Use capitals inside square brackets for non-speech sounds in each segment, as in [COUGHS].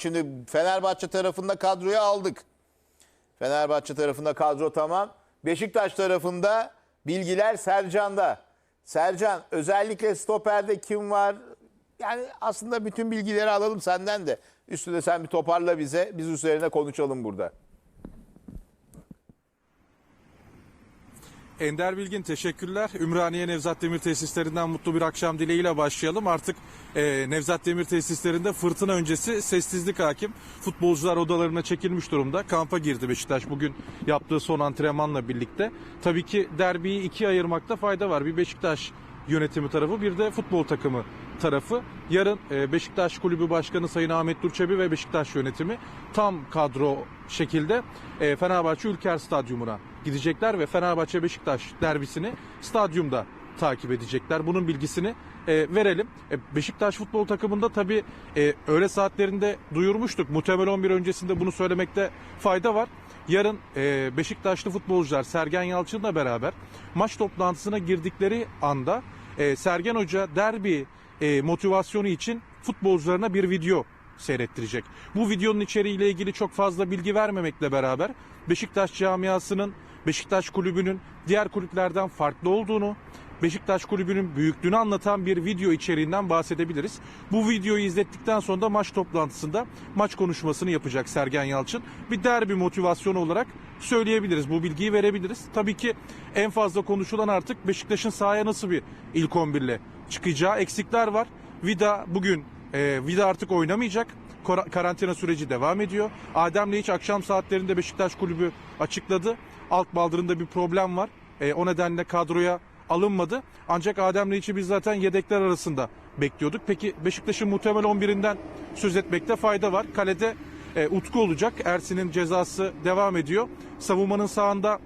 şimdi Fenerbahçe tarafında kadroyu aldık. Fenerbahçe tarafında kadro tamam. Beşiktaş tarafında bilgiler Sercan'da. Sercan özellikle stoperde kim var? Yani aslında bütün bilgileri alalım senden de. Üstüne sen bir toparla bize. Biz üzerine konuşalım burada. Ender Bilgin teşekkürler. Ümraniye Nevzat Demir Tesislerinden mutlu bir akşam dileğiyle başlayalım. Artık e, Nevzat Demir Tesislerinde fırtına öncesi sessizlik hakim. Futbolcular odalarına çekilmiş durumda. Kampa girdi Beşiktaş bugün yaptığı son antrenmanla birlikte. Tabii ki derbiyi ikiye ayırmakta fayda var. Bir Beşiktaş yönetimi tarafı bir de futbol takımı tarafı. Yarın e, Beşiktaş Kulübü Başkanı Sayın Ahmet Durçebi ve Beşiktaş yönetimi tam kadro şekilde e, Fenerbahçe Ülker Stadyumuna gidecekler ve Fenerbahçe Beşiktaş derbisini stadyumda takip edecekler. Bunun bilgisini e, verelim. E, Beşiktaş futbol takımında tabii e, öğle saatlerinde duyurmuştuk. Muhtemel 11 öncesinde bunu söylemekte fayda var. Yarın e, Beşiktaşlı futbolcular Sergen Yalçın'la beraber maç toplantısına girdikleri anda e, Sergen Hoca derbi e, motivasyonu için futbolcularına bir video seyrettirecek. Bu videonun içeriğiyle ilgili çok fazla bilgi vermemekle beraber Beşiktaş camiasının, Beşiktaş kulübünün diğer kulüplerden farklı olduğunu, Beşiktaş kulübünün büyüklüğünü anlatan bir video içeriğinden bahsedebiliriz. Bu videoyu izlettikten sonra da maç toplantısında maç konuşmasını yapacak Sergen Yalçın. Bir derbi motivasyonu olarak söyleyebiliriz. Bu bilgiyi verebiliriz. Tabii ki en fazla konuşulan artık Beşiktaş'ın sahaya nasıl bir ilk 11 ile çıkacağı eksikler var. Vida bugün e, Vida artık oynamayacak. Karantina süreci devam ediyor. Adem Leic akşam saatlerinde Beşiktaş kulübü açıkladı. Alt baldırında bir problem var. E, o nedenle kadroya alınmadı. Ancak Adem Leic'i biz zaten yedekler arasında bekliyorduk. Peki Beşiktaş'ın muhtemel 11'inden söz etmekte fayda var. Kalede e, Utku olacak. Ersin'in cezası devam ediyor. Savunmanın sağında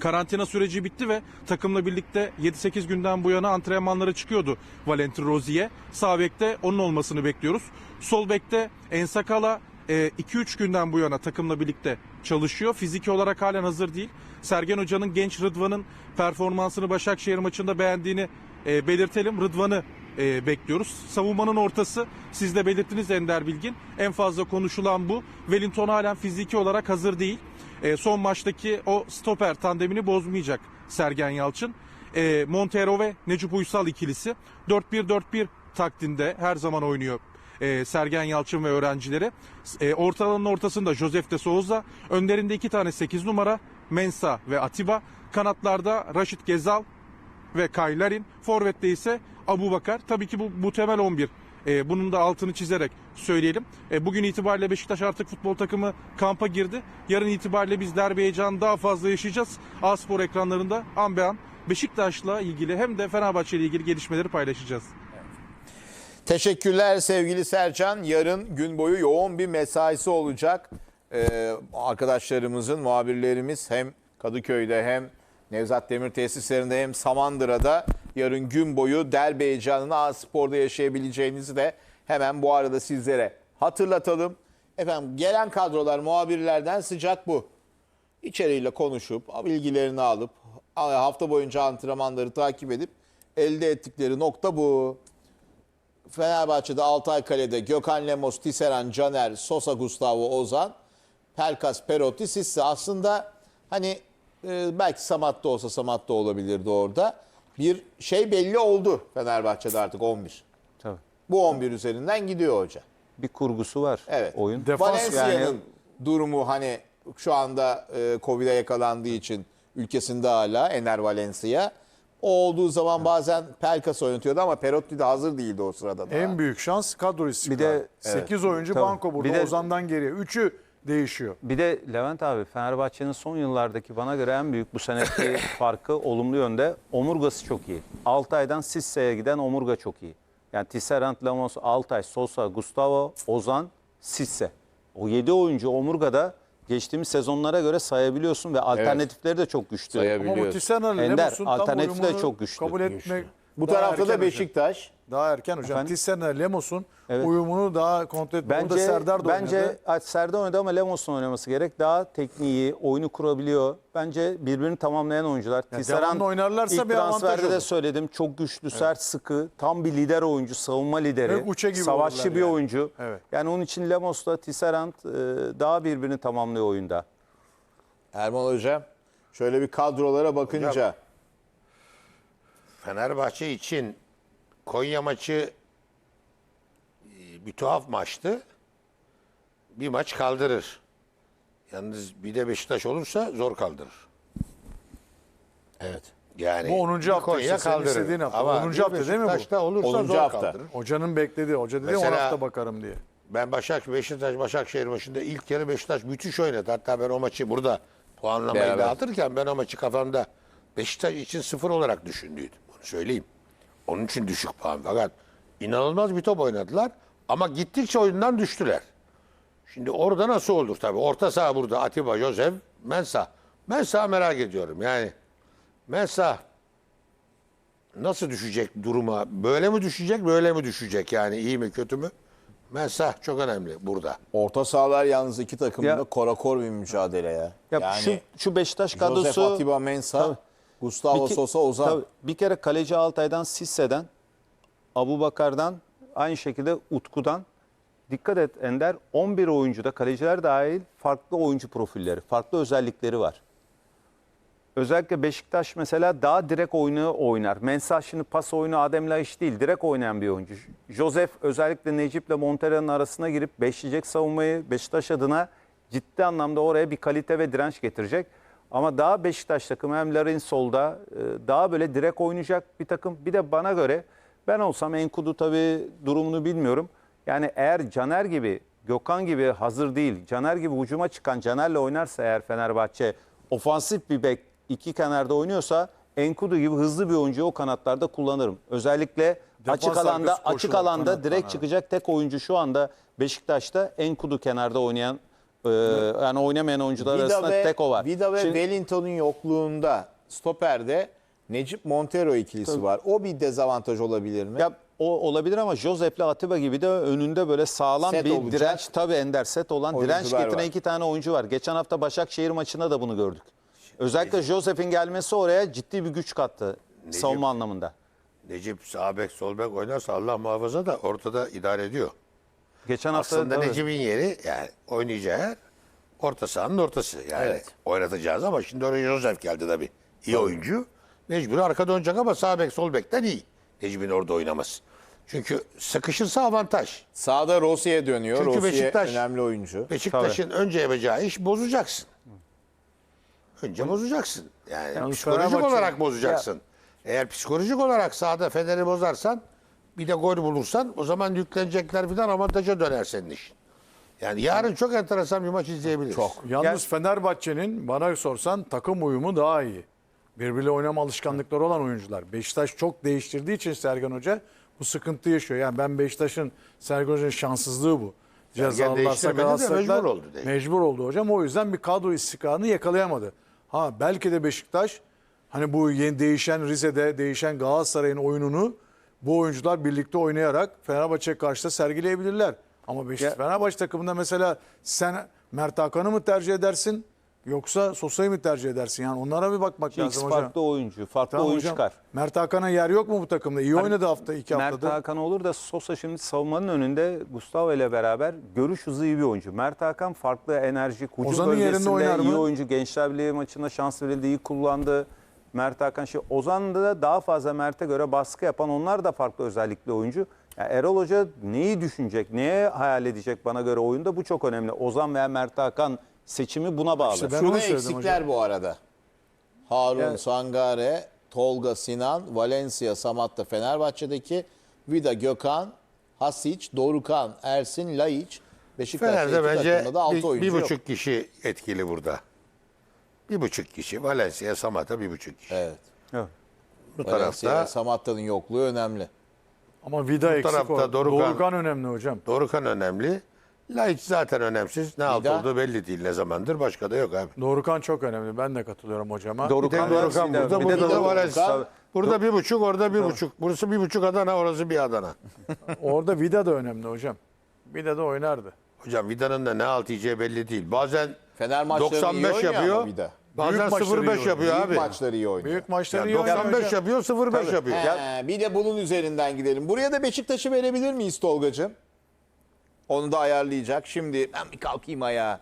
karantina süreci bitti ve takımla birlikte 7-8 günden bu yana antrenmanlara çıkıyordu Valentin Rozier. Sağ bekte onun olmasını bekliyoruz. Sol bekte Ensakala 2-3 günden bu yana takımla birlikte çalışıyor. Fiziki olarak halen hazır değil. Sergen Hoca'nın genç Rıdvan'ın performansını Başakşehir maçında beğendiğini e, belirtelim. Rıdvan'ı e, bekliyoruz. Savunmanın ortası siz de belirttiniz Ender Bilgin. En fazla konuşulan bu. Wellington halen fiziki olarak hazır değil. E, son maçtaki o stoper tandemini bozmayacak Sergen Yalçın. E, Montero ve Necip Uysal ikilisi 4-1-4-1 taktiğinde her zaman oynuyor e, Sergen Yalçın ve öğrencileri. E, orta alanın ortasında Josef de Souza. Önlerinde iki tane 8 numara Mensa ve Atiba. Kanatlarda Raşit Gezal ve Kaylarin. Forvet'te ise Abu Bakar. Tabii ki bu, bu temel 11. Ee, bunun da altını çizerek söyleyelim. Ee, bugün itibariyle Beşiktaş artık futbol takımı kampa girdi. Yarın itibariyle biz derbi heyecanı daha fazla yaşayacağız. A-Spor ekranlarında an be an Beşiktaş'la ilgili hem de Fenerbahçe ile ilgili gelişmeleri paylaşacağız. Teşekkürler sevgili Sercan. Yarın gün boyu yoğun bir mesaisi olacak. Ee, arkadaşlarımızın, muhabirlerimiz hem Kadıköy'de hem Nevzat Demir tesislerinde hem Samandıra'da yarın gün boyu derbi heyecanını A-Spor'da yaşayabileceğinizi de hemen bu arada sizlere hatırlatalım. Efendim gelen kadrolar muhabirlerden sıcak bu. İçeriğiyle konuşup bilgilerini alıp hafta boyunca antrenmanları takip edip elde ettikleri nokta bu. Fenerbahçe'de Altay Kale'de Gökhan Lemos, Tisseran, Caner, Sosa, Gustavo, Ozan, Pelkas, Perotti, Sisse. Aslında hani e, belki Samat'ta olsa Samat'ta olabilirdi orada. Bir şey belli oldu Fenerbahçe'de artık 11. Tabii. Bu 11 üzerinden gidiyor hoca. Bir kurgusu var Evet. oyun. Defans Valencia'nın yani- durumu hani şu anda e, Covid'e yakalandığı için ülkesinde hala Ener Valencia. O olduğu zaman bazen Pelkas oynatıyordu ama Perotti de hazır değildi o sırada. daha. En büyük şans kadro istikrarı. Bir de- 8 oyuncu Tabii. banko burada Bir de- Ozan'dan geriye. 3'ü değişiyor. Bir de Levent abi Fenerbahçe'nin son yıllardaki bana göre en büyük bu seneki [COUGHS] farkı olumlu yönde omurgası çok iyi. Altay'dan Sisse'ye giden omurga çok iyi. Yani Tisserand, Lemos, Altay, Sosa, Gustavo, Ozan, Sisse. O 7 oyuncu omurgada geçtiğimiz sezonlara göre sayabiliyorsun ve alternatifleri de çok güçlü. Sayabiliyor. Ama bu. Tisserand'la Ender, Lemos'un tam alternatifi de uyumunu çok güçlü. kabul etme Bu Daha tarafta erken da hocam. Beşiktaş. Daha erken hocam. Efendim? Lemos'un Evet. uyumunu daha kontrol etmek. Orada Bence Serdar da bence oynadı. Ay, Serdar oynadı ama Lemos'un oynaması gerek. Daha tekniği, oyunu kurabiliyor. Bence birbirini tamamlayan oyuncular. Tisserand devamlı oynarlarsa ilk bir avantaj transferde de olur. söyledim. Çok güçlü, sert, sıkı, tam bir lider oyuncu, savunma lideri, Ve uça gibi savaşçı olurlar bir yani. oyuncu. Evet. Yani onun için Lemos'la Tisserand e, daha birbirini tamamlıyor oyunda. Erman Hocam şöyle bir kadrolara bakınca Hocam. Fenerbahçe için Konya maçı e, bir tuhaf maçtı. Bir maç kaldırır. Yalnız bir de Beşiktaş olursa zor kaldırır. evet. Yani Bu 10. bir hafta Konya işte, kaldırır. istediğin hafta. Ama 10. bir hafta değil mi bu? Beşiktaş'ta olursa 10. zor hafta. kaldırır. Hocanın beklediği. Hoca dedi 10 Mesela- hafta bakarım diye. Ben Başak Beşiktaş Başakşehir maçında ilk yarı Beşiktaş müthiş oynadı. Hatta ben o maçı burada puanlamayı Beraber. dağıtırken ben o maçı kafamda Beşiktaş için sıfır olarak düşündüydüm. Söyleyeyim. Onun için düşük puan. Fakat inanılmaz bir top oynadılar. Ama gittikçe oyundan düştüler. Şimdi orada nasıl olur tabii. Orta saha burada Atiba, Josef, Mensah. Mensah merak ediyorum. Yani Mensah nasıl düşecek duruma? Böyle mi düşecek, böyle mi düşecek? Yani iyi mi, kötü mü? Mensah çok önemli burada. Orta sahalar yalnız iki takımda Ya- korakor bir mücadele ya. Ya yani şu şu Beşiktaş Josef kadrosu Atiba Mensah, Tabii. Gustavo Bir ke- Sosa Ozan. Tabii, bir kere kaleci Altay'dan Sisse'den, Abu Bakar'dan, aynı şekilde Utku'dan. Dikkat et Ender, 11 oyuncuda kaleciler dahil farklı oyuncu profilleri, farklı özellikleri var. Özellikle Beşiktaş mesela daha direkt oyunu oynar. Mensah şimdi pas oyunu Adem Laiş değil, direkt oynayan bir oyuncu. Josef özellikle Necip'le Montera'nın arasına girip beşleyecek savunmayı Beşiktaş adına ciddi anlamda oraya bir kalite ve direnç getirecek. Ama daha Beşiktaş takımı hem Larin solda e, daha böyle direkt oynayacak bir takım. Bir de bana göre ben olsam Enkudu tabii durumunu bilmiyorum. Yani eğer Caner gibi, Gökhan gibi hazır değil, Caner gibi hücuma çıkan Caner'le oynarsa eğer Fenerbahçe ofansif bir bek iki kenarda oynuyorsa Enkudu gibi hızlı bir oyuncuyu o kanatlarda kullanırım. Özellikle Defans açık alanda açık alanda kanattan, direkt evet. çıkacak tek oyuncu şu anda Beşiktaş'ta Enkudu kenarda oynayan e, yani oynamayan oyuncular arasında ve, tek o var. Vida ve Şimdi- Wellington'un yokluğunda stoperde Necip Montero ikilisi var. O bir dezavantaj olabilir mi? Ya o olabilir ama Josep'le Atiba gibi de önünde böyle sağlam Set bir olacak. direnç tabii Ender set olan direnç getiren var. iki tane oyuncu var. Geçen hafta Başakşehir maçında da bunu gördük. Özellikle Josep'in gelmesi oraya ciddi bir güç kattı savunma anlamında. Necip sağ bek sol bek oynarsa Allah muhafaza da ortada idare ediyor. Geçen hafta Aslında tabii. Necip'in yeri yani oynayacağı yer orta sahanın ortası. Yani Evet. oynatacağız ama şimdi oraya Josef geldi tabii. İyi oyuncu. Mecbur arka dönecek ama sağ bek sol bekten iyi. Necip'in orada oynaması. Çünkü sıkışırsa avantaj. Sağda Rossi'ye dönüyor. Çünkü Rossi'ye Beşiktaş- önemli oyuncu. Beşiktaş'ın önce yapacağı iş bozacaksın. Önce bozacaksın. Yani Yalnız psikolojik Fenerbahçe- olarak bozacaksın. Eğer psikolojik olarak sahada Fener'i bozarsan bir de gol bulursan o zaman yüklenecekler falan avantaja döner senin işin. Yani yarın çok enteresan bir maç izleyebiliriz. Çok. Yalnız Fenerbahçe'nin bana sorsan takım uyumu daha iyi. Birbiriyle oynama alışkanlıkları olan oyuncular. Beşiktaş çok değiştirdiği için Sergen Hoca bu sıkıntı yaşıyor. Yani ben Beşiktaş'ın Sergen Hoca'nın şanssızlığı bu. Cezalılar, değiştirmedi de sakatlıklar mecbur oldu değil. Mecbur oldu hocam. O yüzden bir kadro istikrarını yakalayamadı. Ha belki de Beşiktaş hani bu yeni değişen Rize'de değişen Galatasaray'ın oyununu bu oyuncular birlikte oynayarak Fenerbahçe'ye karşı da sergileyebilirler. Ama Beşiktaş, Fenerbahçe takımında mesela sen Mert Hakan'ı mı tercih edersin yoksa Sosa'yı mı tercih edersin? Yani onlara bir bakmak X lazım hocam. farklı oyuncu, farklı Tamam oyun hocam. çıkar. Mert Hakan'a yer yok mu bu takımda? İyi oynadı hafta iki Mert haftada. Hakan olur da Sosa şimdi savunmanın önünde Gustavo ile beraber görüş hızı iyi bir oyuncu. Mert Hakan farklı enerjik, hücum Ozan'ın yerinde bölgesinde oynar iyi mı? oyuncu. Gençler Birliği maçında şans verildi, iyi kullandı. Mert Hakan şey Ozan'da da daha fazla Mert'e göre baskı yapan onlar da farklı özellikli oyuncu. Yani Erol Hoca neyi düşünecek, neye hayal edecek bana göre oyunda bu çok önemli. Ozan veya Mert Hakan seçimi buna bağlı. İşte ben Şunu onu söyledim eksikler hocam. bu arada. Harun, Yani- Sangare, Tolga, Sinan, Valencia, Samatta, Fenerbahçe'deki Vida, Gökhan, Hasic, Dorukan, Ersin, Laiç. Beşiktaş'ta Fener'de iki bence takımda da altı bir, oyuncu bir yok. buçuk kişi etkili burada. Bir buçuk kişi. Valencia, Samata bir buçuk kişi. Evet. Evet. Bu Valencia, tarafta Samatta'nın yokluğu önemli. Ama Vida eksik tarafta o. Dorukhan- Dorukhan önemli hocam. Dorukan önemli. Laiç zaten önemsiz. Ne Vida? olduğu belli değil ne zamandır. Başka da yok abi. Dorukhan çok önemli. Ben de katılıyorum hocama. Dorukan Bir de Dorukan burada, bir bu de Dorukan. Valencia. Burada bir buçuk, orada bir buçuk. Burası bir buçuk Adana, orası bir Adana. [LAUGHS] Orada Vida da önemli hocam. Vida da oynardı. Hocam Vida'nın da ne alt yiyeceği belli değil. Bazen Fener maçlarını iyi 95 oynuyor yapıyor. ama bir de. Bazen maçları iyi 0-5 oynuyor. yapıyor Büyük abi. maçları iyi oynuyor. Büyük maçları Yani iyi oynar 95 hocam. yapıyor, 0-5 yapıyor. He, bir de bunun üzerinden gidelim. Buraya da Beşiktaş'ı verebilir miyiz Tolgacığım? Onu da ayarlayacak. Şimdi ben bir kalkayım ayağa.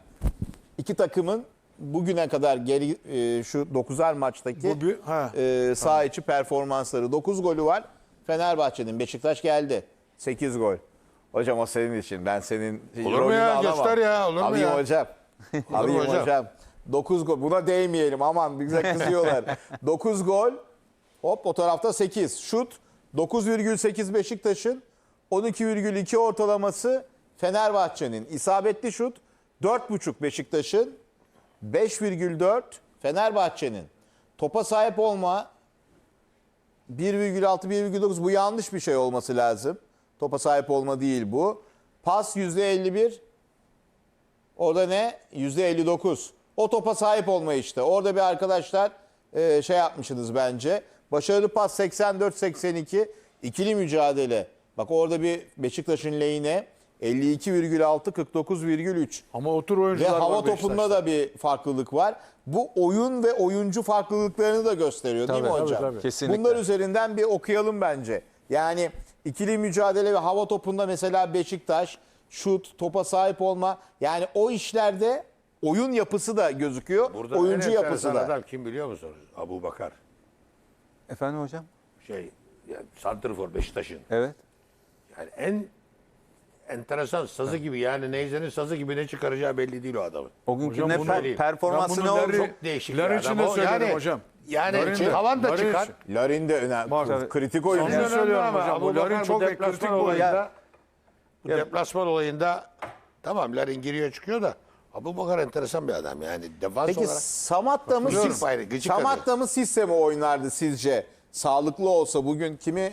İki takımın bugüne kadar geri e, şu 9'ar maçtaki Bu bir- ha. e, saha içi performansları. 9 golü var. Fenerbahçe'nin. Beşiktaş geldi. 8 gol. Hocam o senin için. Ben senin Olur mu rolünü ya? alamam. Göster ya, olur mu Alayım ya? hocam. Alayım hocam? hocam. 9 gol. Buna değmeyelim aman bize kızıyorlar. [LAUGHS] 9 gol. Hop o tarafta 8. Şut 9,8 Beşiktaş'ın. 12,2 ortalaması Fenerbahçe'nin. İsabetli şut 4,5 Beşiktaş'ın. 5,4 Fenerbahçe'nin. Topa sahip olma 1,6 1,9 bu yanlış bir şey olması lazım. Topa sahip olma değil bu. Pas %51. Orada ne? %59. O topa sahip olma işte. Orada bir arkadaşlar e, şey yapmışsınız bence. Başarılı pas 84-82. İkili mücadele. Bak orada bir Beşiktaş'ın lehine 52,6 49,3. Ama otur Ve oyuncular hava var topunda da bir farklılık var. Bu oyun ve oyuncu farklılıklarını da gösteriyor değil mi Tabii, hocam? tabii, tabii. Kesinlikle. Bunlar üzerinden bir okuyalım bence. Yani ikili mücadele ve hava topunda mesela Beşiktaş şut, topa sahip olma. Yani o işlerde oyun yapısı da gözüküyor. Burada oyuncu en yapısı da. adam kim biliyor musunuz? Abu Bakar. Efendim hocam? Şey, yani Santrfor Beşiktaş'ın. Evet. Yani en enteresan sazı gibi yani Neyze'nin sazı gibi ne çıkaracağı belli değil o adamın. O günkü Hocam ne bunu per- söyleyeyim. performansı Ben ne bunu oldu? Larry- Çok değişik Larry bir için adam. de O söyledim yani, hocam. Yani Larry de- tavan da çıkar. için. Larin de önemli. Bak, kritik Onu oyuncu. Önemli söylüyorum ama hocam. Bu Larin çok kritik olayında, bu Ya- deplasman olayında tamam Larin giriyor çıkıyor da Abu Bakar enteresan bir adam yani defans Peki olarak. Samatta mı, Sis- gıcık Samatta mı Sisse mi oynardı sizce? Sağlıklı olsa bugün kimi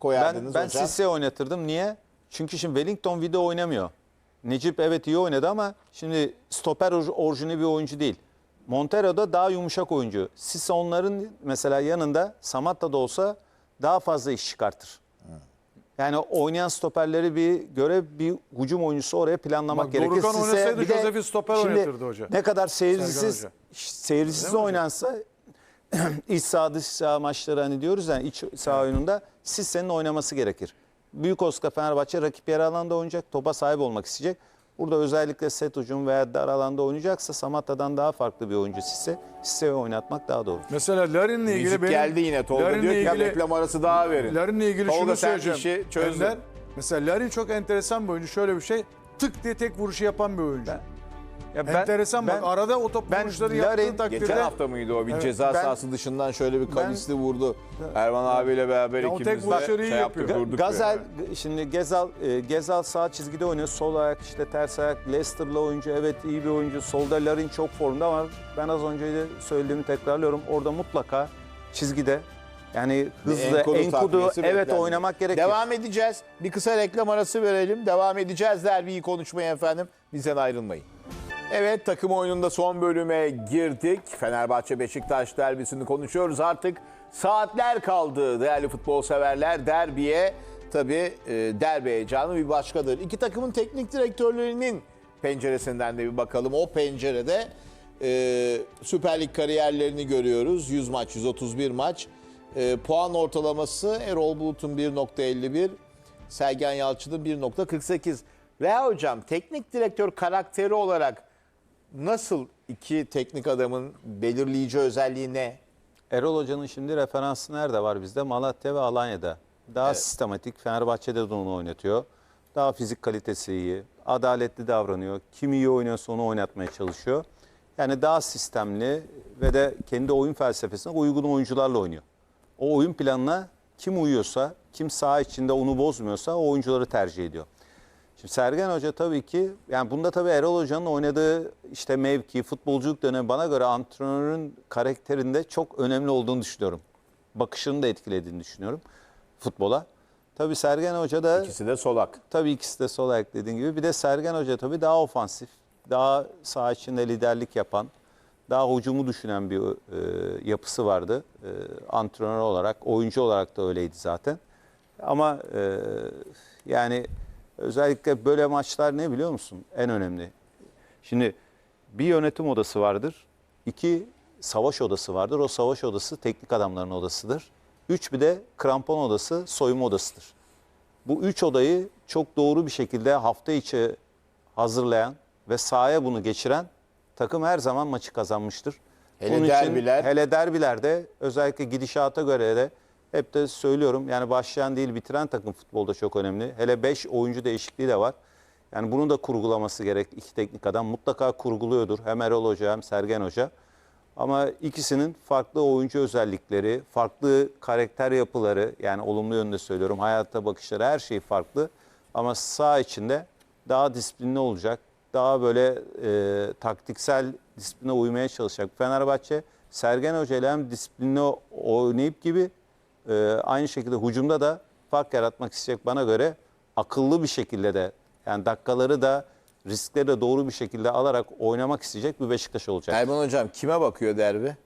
koyardınız Ben, ben hocam? Sisse oynatırdım. Niye? Çünkü şimdi Wellington video oynamıyor. Necip evet iyi oynadı ama şimdi stoper or- orijinali bir oyuncu değil. Montero da daha yumuşak oyuncu. Sisse onların mesela yanında Samatta da olsa daha fazla iş çıkartır. Yani oynayan stoperleri bir göre bir hücum oyuncusu oraya planlamak Bak, gerekir. Dorukhan Sisse oynasaydı bir de Josef'i stoper şimdi oynatırdı hoca. Ne kadar seyircisiz seyircisiz oynansa [CLEARS THROAT] iç saha dış saha maçları hani diyoruz yani iç saha oyununda Sisse'nin oynaması gerekir. Büyük Oscar Fenerbahçe rakip yarı alanda oynayacak, topa sahip olmak isteyecek. Burada özellikle set ucum veya dar alanda oynayacaksa Samatta'dan daha farklı bir oyuncu Sisse. Sisse'yi oynatmak daha doğru. Mesela Larin'le ilgili Müzik benim... geldi yine. Tolga Larin'le diyor ki ya ilgili- reklam arası daha verin. Larin'le ilgili Tolga şunu söyleyeceğim. işi çözdün. Ender, mesela Larin çok enteresan bir oyuncu. Şöyle bir şey. Tık diye tek vuruşu yapan bir oyuncu. Ya enteresan bak ben- arada o top ben vuruşları yaptığı takdirde... Geçen hafta mıydı o? Bir ceza ben- sahası dışından şöyle bir kavisli vurdu. Erman abiyle beraber ikimiz de şey yaptık, yapıyor. durduk. Gazel böyle. şimdi Gezal e, Gezal sağ çizgide oynuyor. Sol ayak işte ters ayak. Leicester'lı oyuncu evet iyi bir oyuncu. Solda Larin çok formda ama ben az önce de söylediğimi tekrarlıyorum. Orada mutlaka çizgide yani hızlı Enkudu Enkudu evet beklendi. oynamak gerekir. Devam edeceğiz. Bir kısa reklam arası verelim. Devam edeceğiz derbiyi konuşmaya efendim. Bizden ayrılmayın. Evet takım oyununda son bölüme girdik. Fenerbahçe Beşiktaş derbisini konuşuyoruz. Artık saatler kaldı değerli futbol severler. Derbiye tabii e, derbi heyecanı bir başkadır. İki takımın teknik direktörlerinin penceresinden de bir bakalım. O pencerede e, Süper Lig kariyerlerini görüyoruz. 100 maç, 131 maç. E, puan ortalaması Erol Bulut'un 1.51, Sergen Yalçın'ın 1.48. Veya hocam teknik direktör karakteri olarak nasıl iki teknik adamın belirleyici özelliği ne? Erol Hoca'nın şimdi referansı nerede var bizde? Malatya ve Alanya'da. Daha Evet. sistematik. Fenerbahçe'de de onu oynatıyor. Daha fizik kalitesi iyi. Adaletli davranıyor. Kim iyi oynuyorsa onu oynatmaya çalışıyor. Yani daha sistemli ve de kendi oyun felsefesine uygun oyuncularla oynuyor. O oyun planına kim uyuyorsa, kim saha içinde onu bozmuyorsa o oyuncuları tercih ediyor. Şimdi Sergen Hoca tabii ki yani bunda tabii Erol Hoca'nın oynadığı işte mevki, futbolculuk dönemi bana göre antrenörün karakterinde çok önemli olduğunu düşünüyorum. Bakışını da etkilediğini düşünüyorum futbola. Tabii Sergen Hoca da İkisi de solak. tabii ikisi de sol ayak dediğin gibi. Bir de Sergen Hoca tabii daha ofansif, daha saha içinde liderlik yapan, daha hücumu düşünen bir e, yapısı vardı. E, antrenör olarak, oyuncu olarak da öyleydi zaten. Ama e, yani özellikle böyle maçlar ne biliyor musun? En önemli. Şimdi bir yönetim odası vardır. iki savaş odası vardır. O savaş odası teknik adamların odasıdır. Üç bir de krampon odası soyunma odasıdır. Bu üç odayı çok doğru bir şekilde hafta içi hazırlayan ve sahaya bunu geçiren takım her zaman maçı kazanmıştır. Hele Bunun için derbiler- hele derbilerde özellikle gidişata göre de hep de söylüyorum yani başlayan değil bitiren takım futbolda çok önemli. Hele 5 oyuncu değişikliği de var. Yani bunu da kurgulaması gerek iki teknik adam. Mutlaka kurguluyordur hem Erol Hoca hem Sergen Hoca. Ama ikisinin farklı oyuncu özellikleri, farklı karakter yapıları yani olumlu yönde söylüyorum. Hayata bakışları her şey farklı. Ama sağ içinde daha disiplinli olacak. Daha böyle e, taktiksel disipline uymaya çalışacak. Fenerbahçe Sergen Hoca ile hem disiplinli oynayıp gibi e, aynı şekilde hücumda da fark yaratmak isteyecek bana göre akıllı bir şekilde de yani dakikaları da riskleri de doğru bir şekilde alarak oynamak isteyecek bir Beşiktaş olacak. Erman Hocam kime bakıyor derbi?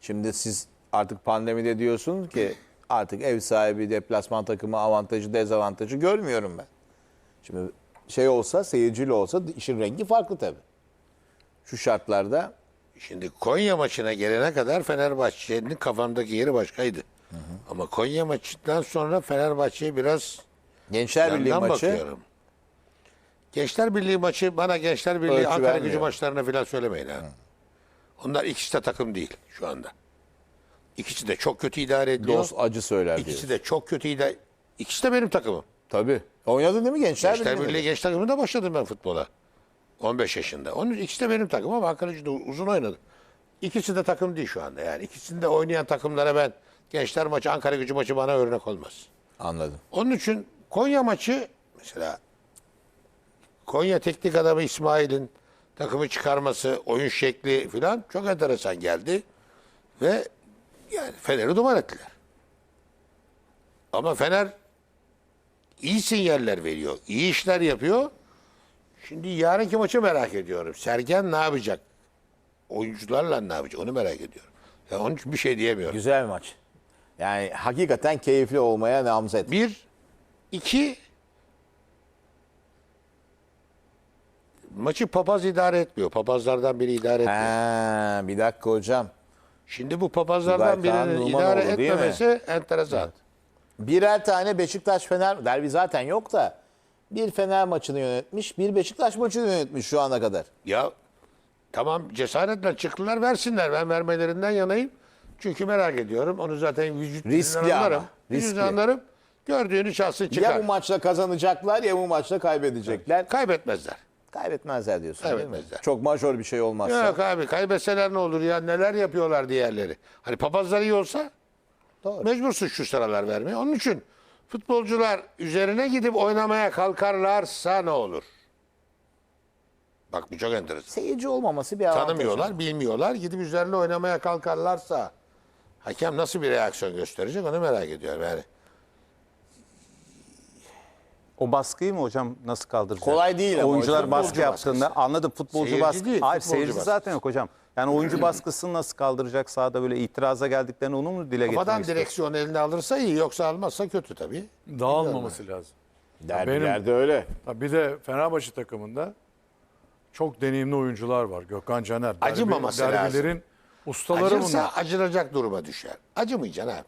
Şimdi siz artık pandemide diyorsunuz ki artık ev sahibi deplasman takımı avantajı dezavantajı görmüyorum ben. Şimdi şey olsa seyirciyle olsa işin rengi farklı tabii. Şu şartlarda Şimdi Konya maçına gelene kadar Fenerbahçe'nin kafamdaki yeri başkaydı. Ama Konya maçından sonra Fenerbahçe'ye biraz Gençler Birliği maçı bakıyorum. Gençler Birliği maçı bana Gençler Birliği Ölçü Ankara vermiyor. gücü maçlarına falan söylemeyin ha. Onlar ikisi de takım değil şu anda. İkisi de çok kötü idare ediyor. dost acı söyler diyor. İkisi de çok kötü idare İkisi de benim takımım. Tabii. Oynadın değil mi Gençler, Gençler Birliği'nde? Birliği genç takımında başladım ben futbola. 15 yaşında. Onun ikisi de benim takımım ama Ankara gücüde uzun oynadı. İkisi de takım değil şu anda. Yani ikisinde oynayan takımlara ben gençler maçı, Ankara gücü maçı bana örnek olmaz. Anladım. Onun için Konya maçı mesela Konya teknik adamı İsmail'in takımı çıkarması, oyun şekli filan çok enteresan geldi. Ve yani Fener'i duman ettiler. Ama Fener iyi sinyaller veriyor, iyi işler yapıyor. Şimdi yarınki maçı merak ediyorum. Sergen ne yapacak? Oyuncularla ne yapacak? Onu merak ediyorum. Ya onun için bir şey diyemiyorum. Güzel bir maç. Yani hakikaten keyifli olmaya namzet. Bir, iki, maçı papaz idare etmiyor. Papazlardan biri idare etmiyor. Ha, bir dakika hocam. Şimdi bu papazlardan Tugay birinin idare değil mi? etmemesi enteresan. Birer tane Beşiktaş Fener derbi zaten yok da bir Fener maçını yönetmiş, bir Beşiktaş maçını yönetmiş şu ana kadar. Ya tamam cesaretle çıktılar versinler. Ben vermelerinden yanayım. Çünkü merak ediyorum. Onu zaten vücut Riskli dilinden anlarım. ama, Vücut riskli. anlarım. Gördüğünü çalsın çıkar. Ya bu maçla kazanacaklar ya bu maçla kaybedecekler. Kaybetmezler. Kaybetmezler diyorsun değil mi? Kaybetmezler. Çok majör bir şey olmazsa. Yok abi kaybetseler ne olur ya neler yapıyorlar diğerleri. Hani papazlar iyi olsa Doğru. mecbursun şu sıralar vermeye. Onun için futbolcular üzerine gidip oynamaya kalkarlarsa ne olur? Bak bu çok enteresan. Seyirci olmaması bir avantaj. Tanımıyorlar, bilmiyorlar. Gidip üzerine oynamaya kalkarlarsa hakem nasıl bir reaksiyon gösterecek onu merak ediyorum yani. O baskıyı mı hocam nasıl kaldıracak? Kolay değil ama Oyuncular hocam. baskı Futbolcu yaptığında baskısı. anladım futbolcu Seyirci baskı. değil, Hayır futbolcu seyirci baskısı. zaten yok hocam. Yani oyuncu baskısını nasıl kaldıracak sahada böyle itiraza geldiklerini onu mu dile getirmek Kafadan istiyor? direksiyon eline alırsa iyi yoksa almazsa kötü tabii. Dağılmaması lazım. Derbilerde öyle. Ha, Bir de Fenerbahçe takımında çok deneyimli oyuncular var. Gökhan Caner. Derbi- Acımaması derbilerin ustaları Acırsa bunlar. acınacak duruma düşer. Acımayacaksın abi.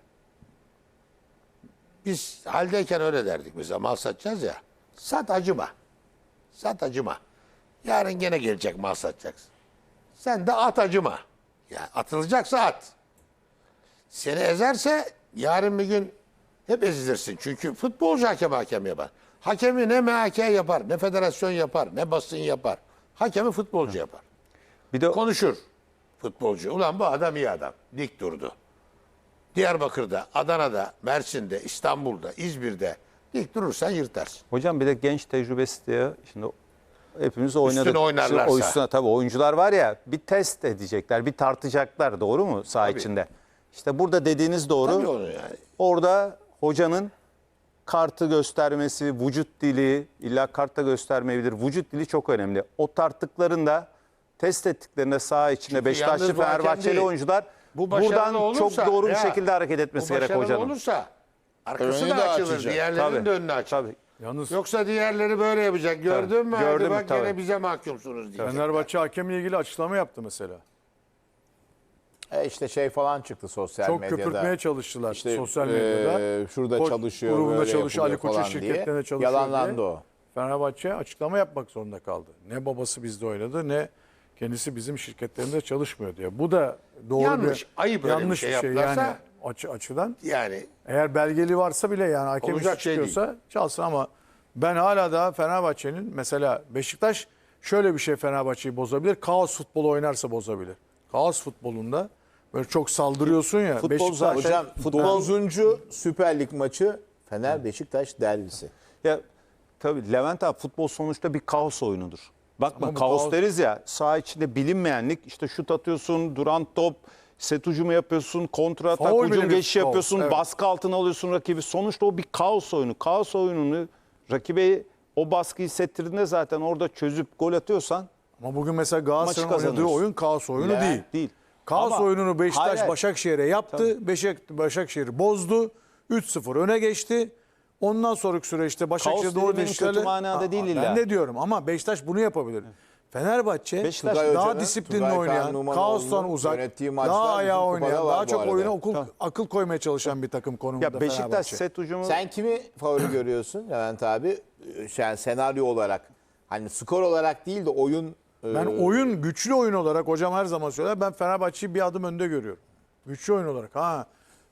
Biz haldeyken öyle derdik mesela mal satacağız ya. Sat acıma. Sat acıma. Yarın gene gelecek mal satacaksın. Sen de at acıma. Ya atılacaksa at. Seni ezerse yarın bir gün hep ezilirsin. Çünkü futbolcu hakem hakem yapar. Hakemi ne MHK yapar, ne federasyon yapar, ne basın yapar. Hakemi futbolcu yapar. Bir de Konuşur futbolcu. Ulan bu adam iyi adam. Dik durdu. Diyarbakır'da, Adana'da, Mersin'de, İstanbul'da, İzmir'de dik durursan yırtarsın. hocam bir de genç tecrübesi diye şimdi hepimiz oynadık. oynarlarsa. Şimdi o üstüne tabii oyuncular var ya bir test edecekler, bir tartacaklar doğru mu saha Tabii. içinde? İşte burada dediğiniz doğru. Tabii onu yani. Orada hocanın kartı göstermesi, vücut dili, illa kartta göstermeyebilir. Vücut dili çok önemli. O tarttıklarında test ettiklerinde saha içinde Çünkü Beşiktaşlı Fenerbahçeli değil. oyuncular Bu buradan olursa- çok doğru bir ya, şekilde hareket etmesi Bu gerek başarılı hocanın. olursa arkası Önünü da açılır. Diğerlerinin Tabii, de önünü açar. tabii. Yalnız Yoksa diğerleri böyle yapacak. Gördün mü? Hadi Gördüm, bak tabii. gene bize mahkumsunuz diye. Fenerbahçe hakemle ilgili açıklama yaptı mesela. E işte şey falan çıktı sosyal Çok medyada. köpürtmeye çalıştılar İşte, sosyal e, medyada. şurada Koç çalışıyor, grubunda böyle çalışıyor, Ali yapılıyor Koç'un falan diye. şirketlerine çalışıyor Yalanlandı diye. o. Fenerbahçe açıklama yapmak zorunda kaldı. Ne babası bizde oynadı ne kendisi bizim şirketlerinde çalışmıyor diye. Bu da doğru Yanlış, bir ayıp öyle bir yanlış şey bir şey yani açı, açıdan. Yani Eğer belgeli varsa bile yani hakem Olacak işi şey çıkıyorsa çalsın ama ben hala daha Fenerbahçe'nin mesela Beşiktaş şöyle bir şey Fenerbahçe'yi bozabilir. Kaos futbolu oynarsa bozabilir. Kaos futbolunda böyle çok saldırıyorsun ya. Futbol Beşiktaş Hocam Futbol- 9. Süper Lig maçı Fener Beşiktaş derbisi. Ya tabii Levent abi futbol sonuçta bir kaos oyunudur. Bakma kaos kaos- deriz ya saha içinde bilinmeyenlik işte şut atıyorsun, duran top, set hücumu yapıyorsun, kontra atak, Faul bile hücum bir geçişi kaos, yapıyorsun, evet. baskı altına alıyorsun rakibi. Sonuçta o bir kaos oyunu. Kaos oyununu rakibe o baskıyı hissettirdiğinde zaten orada çözüp gol atıyorsan Ama bugün mesela Galatasaray'ın Maçı oynadığı oyun kaos oyunu Ya, değil. değil. Kaos Ama- oyununu Beşiktaş Hayır, hayır. Başakşehir'e yaptı. Beşik, Başakşehir bozdu. 3-0 öne geçti. Ondan sonraki süreçte Başakşehir doğru değişiklerle... kötü manada Aa, değil Ben illa. ne diyorum ama Beşiktaş bunu yapabilir. Fenerbahçe Beşiktaş- daha Hoca'nın, disiplinli Tugay Kaan oynayan, Numanoğlu'nun kaostan uzak, yönettiği maçlar daha ayağa kupada oynayan, var daha bu çok arada. oyuna akıl, akıl koymaya çalışan bir takım konumunda ya Beşiktaş Fenerbahçe. set hücumu Sen kimi favori [CLEARS THROAT] görüyorsun Levent abi? Yani senaryo olarak. Hani skor olarak değil de oyun e, Ben oyun güçlü oyun olarak hocam her zaman söyler. Ben Fenerbahçe'yi bir adım önde görüyorum. Güçlü oyun olarak. Ha.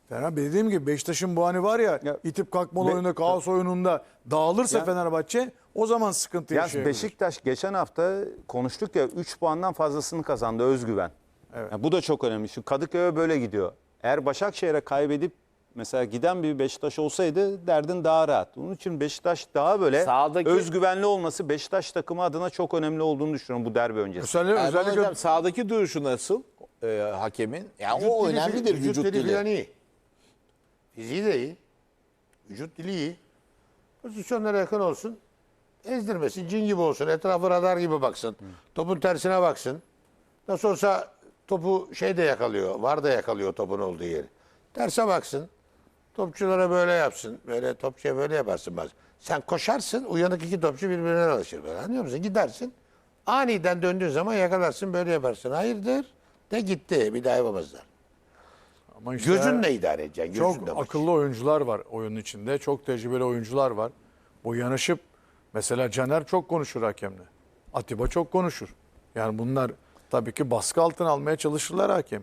Fenerbahçe dediğim gibi Beşiktaş'ın bu hani var ya, Ya, itip kalkmalı oyunda, kaos oyununda dağılırsa Ya- Fenerbahçe o zaman sıkıntı Ya yaşayabilir. Beşiktaş geçen hafta konuştuk ya 3 puandan fazlasını kazandı özgüven. Evet. Ya bu da çok önemli. Şu Kadıköy'e böyle gidiyor. Eğer Başakşehir'e kaybedip mesela giden bir Beşiktaş olsaydı derdin daha rahat. Onun için Beşiktaş daha böyle Sahadaki- özgüvenli olması Beşiktaş takımı adına çok önemli olduğunu düşünüyorum bu derbi öncesi. Özellikle, Erman özellikle hocam sahadaki duruşu nasıl e, hakemin? Yani o Vücut dili- önemlidir vücut, dili. falan iyi. Fiziği de iyi. Vücut dili iyi. Pozisyonlara yakın olsun. Ezdirmesin, cin gibi olsun. Etrafı radar gibi baksın. Topun tersine baksın. Nasıl olsa topu şey de yakalıyor. Var da yakalıyor topun olduğu yeri. Terse baksın. Topçulara böyle yapsın. Böyle topçuya böyle yaparsın bazen. Sen koşarsın, uyanık iki topçu birbirine alışır. Böyle. Anlıyor musun? Gidersin. Aniden döndüğün zaman yakalarsın, böyle yaparsın. Hayırdır? De gitti. Bir daha yapamazlar. Ama işte Gözünle idare edeceksin. çok bak. akıllı oyuncular var oyunun içinde. Çok tecrübeli oyuncular var. Bu yanaşıp mesela Caner çok konuşur hakemle. Atiba çok konuşur. Yani bunlar tabii ki baskı altına almaya çalışırlar hakem.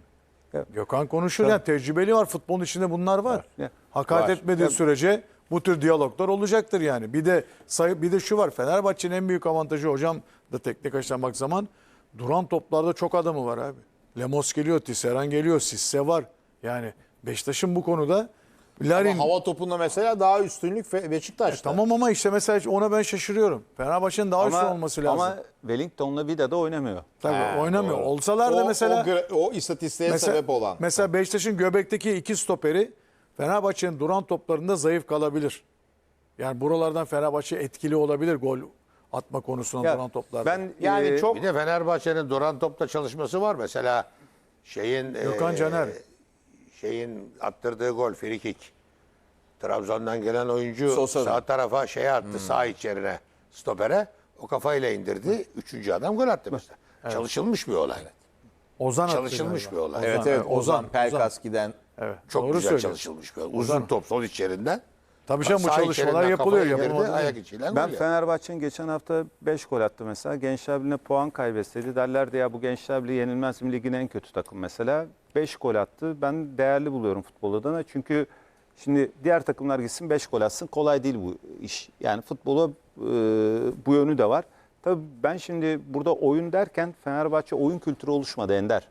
Evet. Gökhan konuşur. Yani tecrübeli var. Futbolun içinde bunlar var. Ya, Hakaret var. etmediği Ya- sürece bu tür diyaloglar olacaktır yani. Bir de sayı bir de şu var. Fenerbahçe'nin en büyük avantajı hocam da teknik açıdan bak zaman duran toplarda çok adamı var abi. Lemos geliyor, Tisserand geliyor, Sisse var. Yani Beşiktaş'ın bu konuda Larin Ama hava topunda mesela daha üstünlük Beşiktaş'ta. tamam ama işte mesela ona ben şaşırıyorum. Fenerbahçe'nin daha üstün olması lazım. Ama Wellington'la Vida'da oynamıyor. Tabii Ha, oynamıyor. doğru. Olsalar o, da mesela o, o istatistiğe sebep olan. Mesela Beşiktaş'ın göbekteki iki stoperi Fenerbahçe'nin duran toplarında zayıf kalabilir. Yani buralardan Fenerbahçe etkili olabilir gol atma konusunda Ya, duran toplarda. ben Yani e, çok Bir de Fenerbahçe'nin duran topla çalışması var. Mesela şeyin Gökhan eee, Caner. Şeyin attırdığı gol free kick. Trabzon'dan gelen oyuncu Sosa'nın. sağ tarafa şeye attı sağ içerine stopere. O kafayla indirdi. Üçüncü adam gol attı mesela. Çalışılmış bir olay. Ozan attı çalışılmış galiba. bir olay. Evet evet, Ozan, Ozan, Pelkas giden. Evet. Çok Doğru güzel söylüyorsun. çalışılmış bir olay. Uzun top sol içerinden. Tabii canım bu Sağ çalışmalar içerinden yapılıyor. Yapılmadı Ayak Ben yaptı. Fenerbahçe'nin geçen hafta 5 gol attı mesela. Gençler Birliği'ne puan kaybetseydi derlerdi ya bu Gençler Birliği yenilmez mi ligin en kötü takım mesela. 5 gol attı. Ben değerli buluyorum futbol adına. Çünkü şimdi diğer takımlar gitsin 5 gol atsın. Kolay değil bu iş. Yani futbola e, bu yönü de var. Tabii ben şimdi burada oyun derken Fenerbahçe oyun kültürü oluşmadı Ender.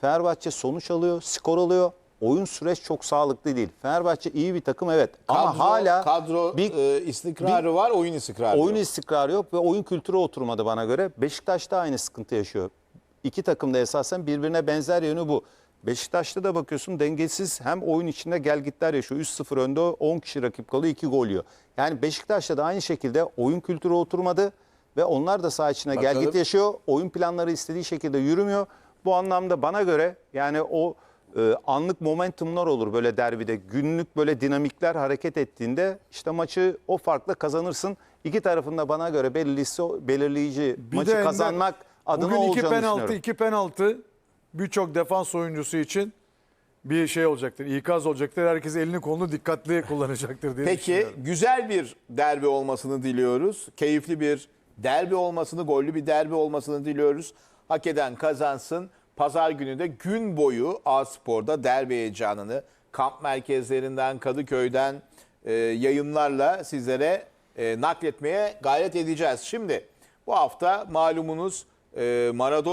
Fenerbahçe sonuç alıyor, skor alıyor. Oyun süreç çok sağlıklı değil. Fenerbahçe iyi bir takım evet. Ama Kadro- hala kadro bir e, istikrarı var, oyun istikrarı Oyun yok. istikrarı yok ve oyun kültürü oturmadı bana göre. Beşiktaş da aynı sıkıntı yaşıyor. İki takım da esasen birbirine benzer yönü bu. Beşiktaş'ta da bakıyorsun dengesiz hem oyun içinde gelgitler yaşıyor. 3-0 önde 10 kişi rakip kalıyor 2 gol yiyor. Yani Beşiktaş'ta da aynı şekilde oyun kültürü oturmadı. ve onlar da saha içine gel Bakalım. git yaşıyor. Oyun planları istediği şekilde yürümüyor. Bu anlamda bana göre yani o e, anlık momentumlar olur böyle derbide. Günlük böyle dinamikler hareket ettiğinde işte maçı o farkla kazanırsın. İki tarafında bana göre belirlisi, belirleyici Bir maçı de Ender, kazanmak adına bugün iki olacağını penaltı, düşünüyorum. iki penaltı birçok defans oyuncusu için bir şey olacaktır. İkaz olacaktır. Herkes elini kolunu dikkatli kullanacaktır diye Peki düşünüyorum. güzel bir derbi olmasını diliyoruz. Keyifli bir derbi olmasını, gollü bir derbi olmasını diliyoruz. Hak eden kazansın. Pazar günü de gün boyu A-Spor'da derbi heyecanını kamp merkezlerinden, Kadıköy'den e, yayınlarla sizlere e, nakletmeye gayret edeceğiz. Şimdi bu hafta malumunuz e, Maradona